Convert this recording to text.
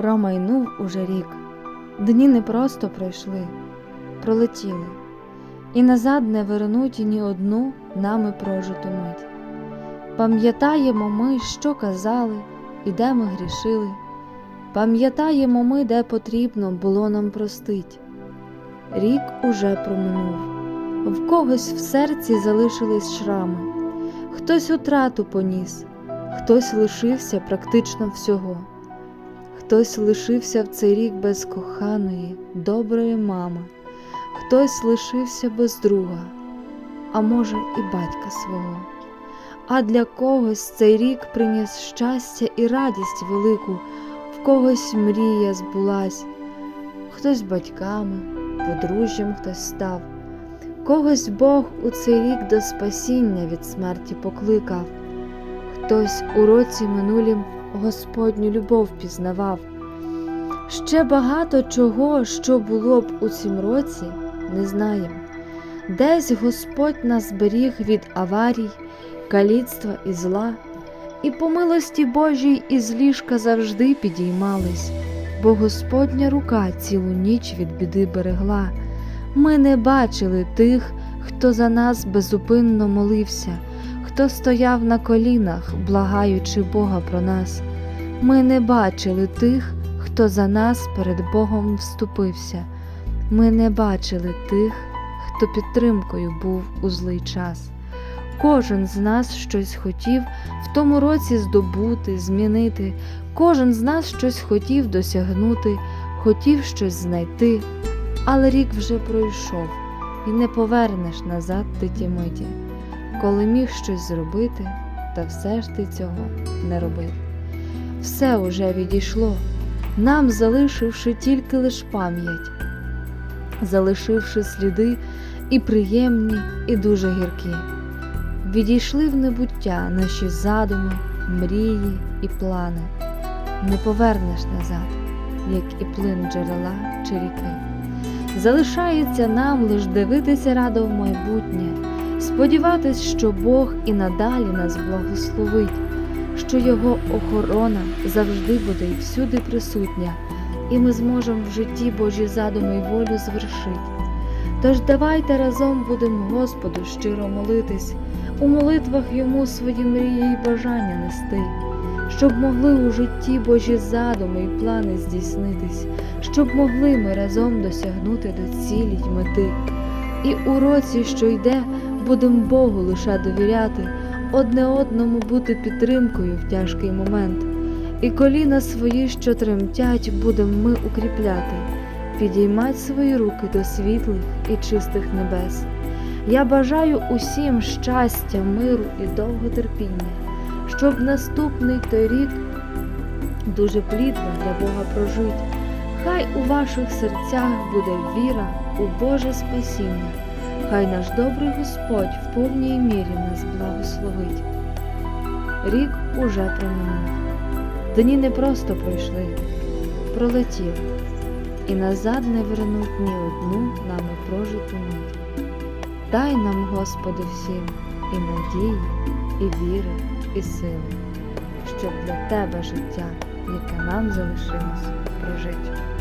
Промайнув уже рік, дні не просто пройшли, пролетіли, і назад не вернуть ні одну нами прожиту мить. Пам'ятаємо ми, що казали і де ми грішили, пам'ятаємо ми, де потрібно було нам простить. Рік уже проминув, в когось в серці залишились шрами, хтось утрату поніс, хтось лишився практично всього. Хтось лишився в цей рік без коханої, доброї мами, хтось лишився без друга, а може, і батька свого. А для когось цей рік приніс щастя і радість велику, в когось мрія збулась, хтось батьками, подружжям хтось став, когось Бог у цей рік до спасіння від смерті покликав, хтось у році минулім Господню любов пізнавав. Ще багато чого, що було б у цім році, не знаємо. Десь Господь нас беріг від аварій, каліцтва і зла, і по милості Божій із ліжка завжди підіймались, бо Господня рука цілу ніч від біди берегла. Ми не бачили тих, хто за нас безупинно молився, хто стояв на колінах, благаючи Бога про нас. Ми не бачили тих, хто за нас перед Богом вступився. Ми не бачили тих, хто підтримкою був у злий час. Кожен з нас щось хотів в тому році здобути, змінити, кожен з нас щось хотів досягнути, хотів щось знайти, але рік вже пройшов, і не повернеш назад ти ті миті, коли міг щось зробити, та все ж ти цього не робив. Все уже відійшло, нам залишивши тільки лиш пам'ять, залишивши сліди і приємні, і дуже гіркі. Відійшли в небуття наші задуми, мрії і плани. Не повернеш назад, як і плин джерела чи ріки. Залишається нам лиш дивитися радо в майбутнє, сподіватись, що Бог і надалі нас благословить, що Його охорона завжди буде і всюди присутня, і ми зможемо в житті Божі задуми й волю звершить. Тож давайте разом будемо Господу щиро молитись, у молитвах йому свої мрії й бажання нести, щоб могли у житті Божі задуми й плани здійснитись, щоб могли ми разом досягнути до цілі й мети. І у році, що йде, будем Богу лише довіряти, одне одному бути підтримкою в тяжкий момент, і коліна свої, що тремтять, будем ми укріпляти, підіймать свої руки до світлих і чистих небес. Я бажаю усім щастя, миру і довготерпіння, щоб наступний той рік дуже плідно для Бога прожить. Хай у ваших серцях буде віра у Боже спасіння, хай наш добрий Господь в повній мірі нас благословить. Рік уже проминув, дні не просто пройшли, пролетіли, і назад не вернуть ні одну нами прожиту мить. Дай нам, Господи, всім і надії, і віри, і сили, щоб для Тебе життя, яке нам залишилось, прожити.